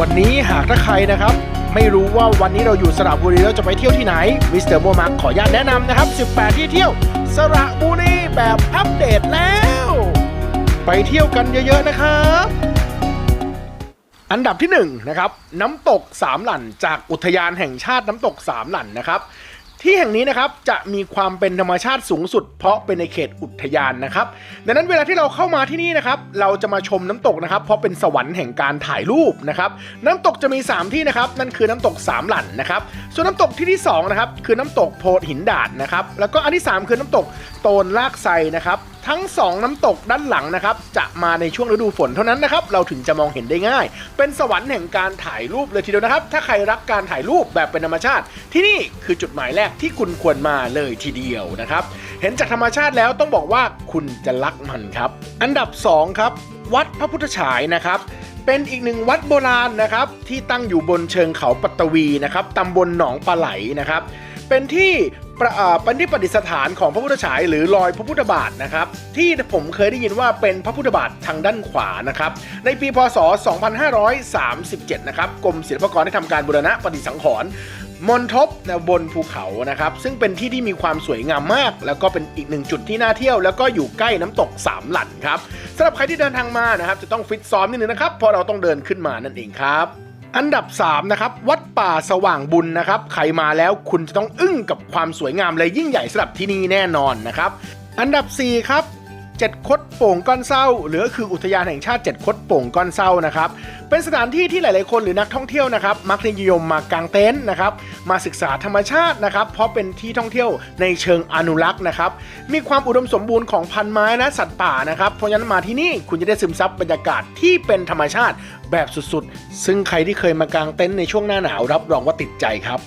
วันนี้หากถ้าใครนะครับ ไม่รู้ว่าวันนี้เราอยู่สระบุรีแล้วจะไปเที่ยวที่ไหนมิสเตอร์โมมาร์ขออนุญาตแนะนำนะครับ 18 ที่เที่ยวสระบุรีแบบอัปเดตแล้ว ไปเที่ยวกันเยอะๆนะครับอันดับที่1นะครับน้ำตกสามหลั่นจากอุทยานแห่งชาติน้ำตกสามหลั่นนะครับ ที่แห่งนี้นะครับจะมีความเป็นธรรมชาติสูงสุด เพราะเป็นในเขตอุทยานนะครับดังนั้นเวลาที่เราเข้ามาที่นี่นะครับเราจะมาชมน้ำตกนะครับเพราะเป็นสวรรค์แห่งการถ่ายรูปนะครับน้ำตกจะมี 3 ที่นะครับนั่นคือน้ำตกสามหลั่นนะครับส่วนน้ำตกที่ที่2นะครับคือน้ำตกโพธิ์หินดาดนะครับแล้วก็อันที่ 3 คือน้ำตกโตนลากไซนะครับ ทั้ง 2 น้ำตกด้านหลังนะครับจะมาในช่วงฤดูฝนเท่านั้นนะครับเราถึงจะมองเห็นได้ง่าย เป็นสวรรค์แห่งการถ่ายรูปเลยทีเดียวนะครับ ถ้าใครรักการถ่ายรูปแบบเป็นธรรมชาติ ที่นี่คือจุดหมายแรกที่คุณควรมาเลยทีเดียวนะครับ เห็นจากธรรมชาติแล้วต้องบอกว่าคุณจะรักมันครับ อันดับ 2 ครับ วัดพระพุทธฉายนะครับเป็นอีกหนึ่งวัดโบราณนะครับที่ตั้งอยู่บนเชิงเขาปัตตวีนะครับตำบลหนองปลาไหลนะครับเป็นที่ ประป็นที่ประดิษฐานของพระพุทธฉายหรือรอยพระพุทธบาทนะครับที่ผมเคยได้ยินว่าเป็นพระพุทธบาททางด้านขวานะครับในปีพศ 2537 นะครับกรมศิลปากรได้ทำการบูรณะปฏิสังขรณ์มณฑปบนภูเขานะครับ ซึ่งเป็นที่ที่มีความสวยงามมาก แล้วก็เป็นอีกหนึ่งจุดที่น่าเที่ยว แล้วก็อยู่ใกล้น้ำตกสามหลันครับสำหรับใครที่เดินทางมานะครับ จะต้องฟิตซ้อมนิดนึงนะครับเพราะเราต้องเดินขึ้นมานั่นเองครับ อันดับ 3 นะครับ วัดป่าสว่างบุญนะครับ ใครมาแล้วคุณจะต้องอึ้งกับความสวยงามและยิ่งใหญ่สำหรับที่นี่แน่นอนนะครับ อันดับ 4 ครับ เจ็ดคดโป่งก้อนเศร้า หรือก็คืออุทยานแห่งชาติเจ็ดคดโป่งก้อนเศร้านะครับ เป็นสถานที่ที่หลายๆคนหรือนักท่องเที่ยวนะครับ มักนิยมมากางเต็นท์นะครับ มาศึกษาธรรมชาตินะครับ เพราะเป็นที่ท่องเที่ยวในเชิงอนุรักษ์นะครับ มีความอุดมสมบูรณ์ของพันไม้และสัตว์ป่านะครับ เพราะฉะนั้นมาที่นี่คุณจะได้ซึมซับบรรยากาศที่เป็นธรรมชาติแบบสุดๆ ซึ่งใครที่เคยมากางเต็นท์ในช่วงหน้าหนาวรับรองว่าติดใจครับ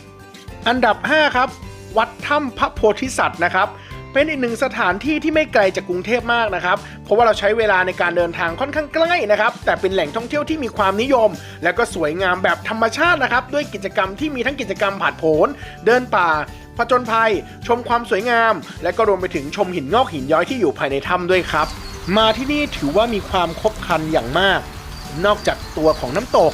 อันดับ 5 ครับ วัดถ้ำพระโพธิสัตว์นะครับ เป็นอีกหนึ่งสถานที่ที่ไม่ไกลจากกรุงเทพมากนะครับ เพราะว่าเราใช้เวลาในการเดินทางค่อนข้างใกล้นะครับ แต่เป็นแหล่งท่องเที่ยวที่มีความนิยม และก็สวยงามแบบธรรมชาตินะครับ ด้วยกิจกรรมที่มีทั้งกิจกรรมผาดโผน เดินป่าผจญภัย ชมความสวยงาม และก็รวมไปถึงชมหินงอกหินย้อยที่อยู่ภายในถ้ำด้วยครับ มาที่นี่ถือว่ามีความครบครันอย่างมาก นอกจากตัวของน้ำตก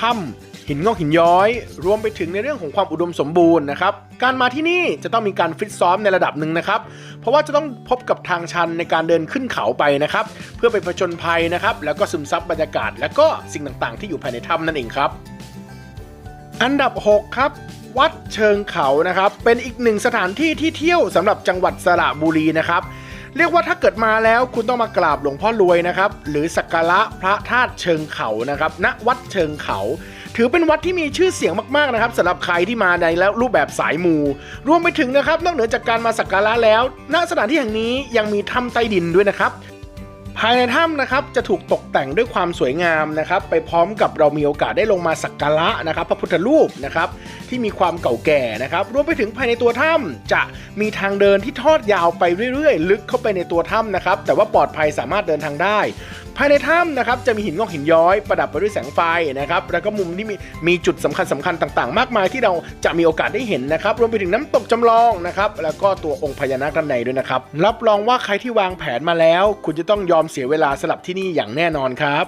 ถ้ำ หินงอกหินย้อย รวมไปถึงในเรื่องของความอุดมสมบูรณ์นะครับ การมาที่นี่จะต้องมีการฟิตซ้อมในระดับหนึ่งนะครับ เพราะว่าจะต้องพบกับทางชันในการเดินขึ้นเขาไปนะครับ เพื่อไปผจญภัยนะครับ แล้วก็ซึมซับบรรยากาศ และก็สิ่งต่างๆ ที่อยู่ภายในถ้ำนั่นเองครับ อันดับ 6 ครับวัดเชิงเขานะครับ เป็นอีกหนึ่งสถานที่ที่เที่ยวสำหรับจังหวัดสระบุรีนะครับ เรียกว่าถ้าเกิดมาแล้วคุณต้องมากราบหลวงพ่อรวยนะครับ หรือสักการะพระธาตุเชิงเขานะครับ ณวัดเชิงเขา ถือเป็นวัดที่มีชื่อเสียงมากๆนะครับสำหรับใครที่มาในแล้วรูปแบบสายมู รวมไปถึงนะครับนอกเหนือจากการมาสักการะแล้ว ณสถานที่แห่งนี้ยังมีถ้ำใต้ดินด้วยนะครับภายในถ้ำนะครับจะถูกตกแต่งด้วยความสวยงามนะครับ ไปพร้อมกับเรามีโอกาสได้ลงมาสักการะนะครับ พระพุทธรูปนะครับที่มีความเก่าแก่นะครับรวมไปถึงภายในตัวถ้ำจะมีทางเดินที่ทอดยาวไปเรื่อยๆ ลึกเข้าไปในตัวถ้ำนะครับ แต่ว่าปลอดภัยสามารถเดินทางได้ ภายในถ้ำนะครับจะมีหินงอกหินย้อยประดับไปด้วยแสงไฟนะครับแล้วก็มุมที่มีมีจุดสำคัญสคัญๆต่าง ๆ มากมายที่เราจะมีโอกาสได้เห็นนะครับรวมไปถึงน้ำตกจำลองนะครับแล้วก็ตัวองค์พญานาคด้านในด้วยนะครับรับรองว่าใครที่วางแผนมาแล้ว คุณจะต้องยอมเสียเวลาสลับที่นี่อย่างแน่นอนครับ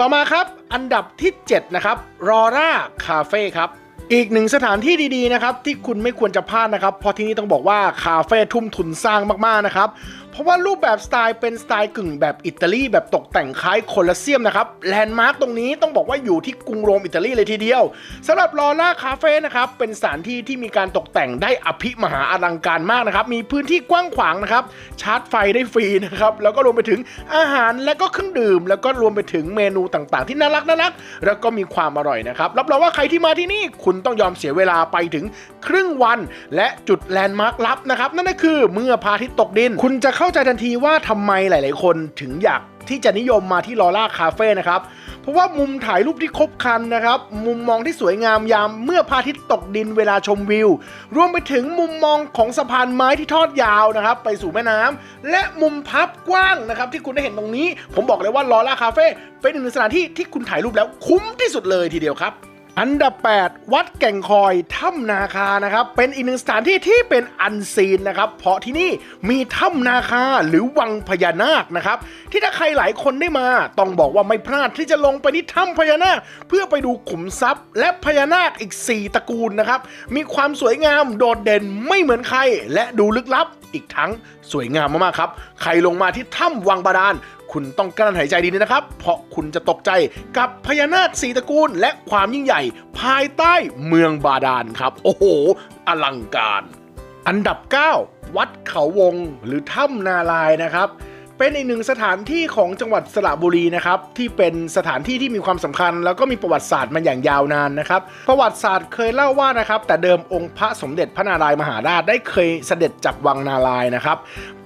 ต่อมาครับอันดับที่ 7 นะครับรอร่าคาเฟ่ครับอีกหนึ่งสถานที่ดีๆนะครับที่คุณไม่ควรจะพลาดนะครับเพราะที่นี่ต้องบอกว่าคาเฟ่ทุ่มทุนสร้างมากๆนะครับ เพราะว่ารูปแบบสไตล์เป็นสไตล์กึ่งแบบอิตาลีแบบตกแต่งคล้ายโคลอสเซียมนะครับแลนด์มาร์กตรงนี้ต้องบอกว่าอยู่ที่กรุงโรมอิตาลีเลยทีเดียวสำหรับลอร่าคาเฟ่นะครับเป็นสถานที่ที่มีการตกแต่งได้อภิมหาอลังการมากนะครับมีพื้นที่กว้างขวางนะครับชาร์จไฟได้ฟรีนะครับแล้วก็รวมไปถึงอาหารและก็เครื่องดื่ม แล้วก็รวมไปถึงเมนูต่างๆ ที่น่ารักน่ารักแล้วก็มีความอร่อยนะครับรับรองว่าใครที่มาที่นี่คุณต้องยอมเสียเวลาไปถึงครึ่งวัน และจุดแลนด์มาร์คลับนะครับนั่นก็คือเมื่อพระอาทิตย์ตกดิน คุณจะเข้าาใจทันทีว่าทำไมหลาย ๆ คนถึงอยากที่จะนิยมมาที่ลอร่าคาเฟ่นะครับ เพราะว่ามุมถ่ายรูปที่ครบคันนะครับ มุมมองที่สวยงามยามเมื่อพระอาทิตย์ตกดินเวลาชมวิว รวมไปถึงมุมมองของสะพานไม้ที่ทอดยาวนะครับ ไปสู่แม่น้ำและมุมพับกว้างนะครับ ที่คุณได้เห็นตรงนี้ ผมบอกเลยว่าลอร่าคาเฟ่เป็นหนึ่งสถานที่ที่คุณถ่ายรูปแล้วคุ้มที่สุดเลยทีเดียวครับ อันดับ 8 วัดแก่งคอยถ้ำนาคานะครับ เป็นอีกหนึ่งสถานที่ที่เป็นอันซีนนะครับ เพราะที่นี่มีถ้ำนาคาหรือวังพญานาคนะครับ ที่ถ้าใครหลายคนได้มา ต้องบอกว่าไม่พลาดที่จะลงไปที่ถ้ำพญานาค เพื่อไปดูขุมทรัพย์ และพญานาคอีก 4 ตระกูลนะครับ มีความสวยงามโดดเด่นไม่เหมือนใคร และดูลึกลับ อีกทั้งสวยงามมากๆครับ ใครลงมาที่ถ้ำวังบาดาล คุณต้องกลั้นหายใจดีๆนะครับ เพราะคุณจะตกใจกับพญานาคสีตระกูล และความยิ่งใหญ่ภายใต้เมืองบาดาลครับ โอ้โห อลังการ อันดับ 9 วัดเขาวงหรือถ้ำนาลายนะครับ เป็นอีกหนึ่งสถานที่ของจังหวัดสระบุรีนะครับที่เป็นสถานที่ที่มีความสำคัญ แล้วก็มีประวัติศาสตร์มาอย่างยาวนานนะครับ ประวัติศาสตร์เคยเล่าว่านะครับ แต่เดิมองค์พระสมเด็จพระนารายมหาราชได้เคยเสด็จจากวังนารายนะครับ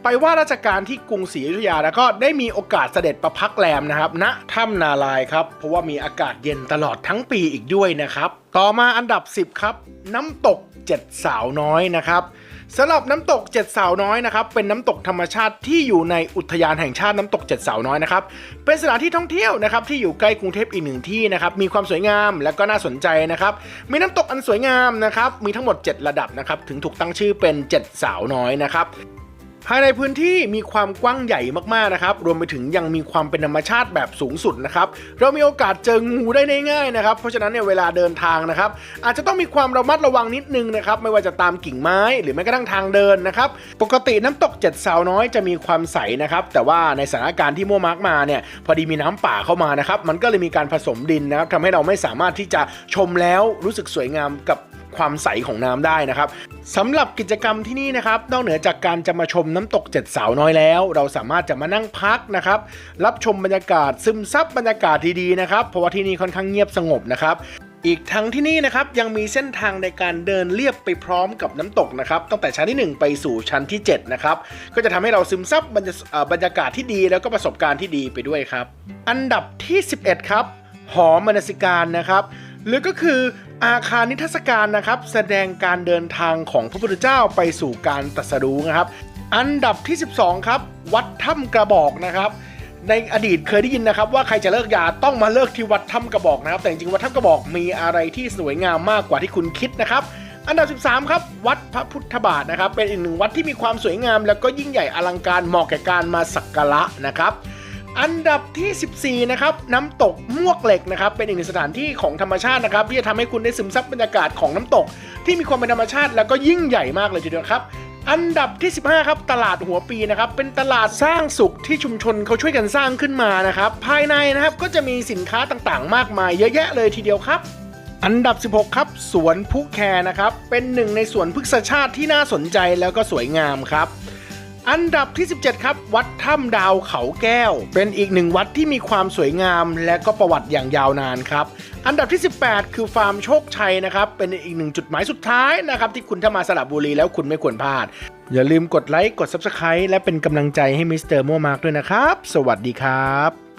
ไปว่าราชการที่กรุงศรีอยุธยาแล้วก็ได้มีโอกาสเสด็จประพักแรมนะครับณถ้ำนาลายครับเพราะว่ามีอากาศเย็นตลอดทั้งปีอีกด้วยนะครับ ต่อมาอันดับ 10 ครับ น้ำตกเจ็ดสาวน้อยนะครับ สำหรับน้ำตกเจ็ดสาวน้อยนะครับเป็นน้ำตกธรรมชาติที่อยู่ในอุทยานแห่งชาติน้ำตกเจ็ดสาวน้อยนะครับเป็นสถานที่ท่องเที่ยวนะครับที่อยู่ใกล้กรุงเทพอีกหนึ่งที่นะครับมีความสวยงามและก็น่าสนใจนะครับมีน้ำตกอันสวยงามนะครับมีทั้งหมด 7 ระดับนะครับถึงถูกตั้งชื่อเป็น 7 สาวน้อยนะครับ ภายในพื้นที่มีความกว้างใหญ่มากๆนะครับ รวมไปถึงยังมีความเป็นธรรมชาติแบบสูงสุดนะครับ เรามีโอกาสเจองูได้ง่ายๆนะครับ เพราะฉะนั้นเนี่ยเวลาเดินทางนะครับ อาจจะต้องมีความระมัดระวังนิดนึงนะครับ ไม่ว่าจะตามกิ่งไม้ หรือแม้กระทั่งทางเดินนะครับ ปกติน้ำตกเจ็ดสาวน้อยจะมีความใสนะครับ แต่ว่าในสถานการณ์ที่มั่วมากมาเนี่ย พอดีมีน้ำป่าเข้ามานะครับ มันก็เลยมีการผสมดินนะครับทำให้เราไม่สามารถที่จะชมแล้วรู้สึกสวยงามกับ ความใสของน้ำได้นะครับสำหรับกิจกรรมที่นี่นะครับนอกเหนือจากการจะมาชมน้ำตกเจ็ดสาวน้อยแล้ว เราสามารถจะมานั่งพักนะครับ รับชมบรรยากาศซึมซับบรรยากาศดีๆนะครับเพราะว่าที่นี่ค่อนข้างเงียบสงบนะครับอีกทั้งที่นี่นะครับยังมีเส้นทางในการเดินเลียบไปพร้อมกับน้ำตกนะครับตั้งแต่ชั้นที่ 1 ไปสู่ชั้นที่7นะครับก็จะทำให้เราซึมซับบรรยาเอ่อบรรยากาศที่ดีแล้วก็ประสบการณ์ที่ดีไปด้วยครับ อันดับที่ 11 ครับหอมนสิการนะครับหรือก็คือ อาคารนิทรรศการนะครับ แสดงการเดินทางของพระพุทธเจ้าไปสู่การตรัสรู้นะครับ อันดับที่ 12 ครับ วัดถ้ำกระบอกนะครับในอดีตเคยได้ยินนะครับว่าใครจะเลิกยาต้องมาเลิกที่วัดถ้ำกระบอกนะครับ แต่จริงๆวัดถ้ำกระบอกมีอะไรที่สวยงามมากกว่าที่คุณคิดนะครับ อันดับ 13 ครับ วัดพระพุทธบาทนะครับ เป็นอีกหนึ่งวัดที่มีความสวยงาม แล้วก็ยิ่งใหญ่อลังการเหมาะแก่การมาสักการะนะครับ อันดับที่ 14 นะครับ น้ำตกมวกเหล็กนะครับ เป็นอีกหนึ่งสถานที่ของธรรมชาตินะครับ ที่จะทำให้คุณได้ซึมซับบรรยากาศของน้ำตก ที่มีความเป็นธรรมชาติแล้วก็ยิ่งใหญ่มากเลยทีเดียวครับอันดับที่ 15 ครับ ตลาดหัวปีนะครับ เป็นตลาดสร้างสุขที่ชุมชนเขาช่วยกันสร้างขึ้นมานะครับ ภายในนะครับก็จะมีสินค้าต่างๆ มากมายเยอะแยะเลยทีเดียวครับ อันดับ 16 ครับ สวนพุแคนะครับ เป็นหนึ่งในสวนพฤกษชาติที่น่าสนใจแล้วก็สวยงามครับ อันดับที่ 17 ครับ วัดถ้ำดาวเขาแก้ว เป็นอีกหนึ่งวัดที่มีความสวยงามและก็ประวัติอย่างยาวนานครับ อันดับที่ 18 คือฟาร์มโชคชัยนะครับ เป็นอีกหนึ่งจุดหมายสุดท้ายนะครับที่คุณถ้ามาสระบุรีแล้วคุณไม่ควรพลาด อย่าลืมกดไลค์กด Subscribe และเป็นกำลังใจให้มิสเตอร์โมมาร์กด้วยนะครับ สวัสดีครับ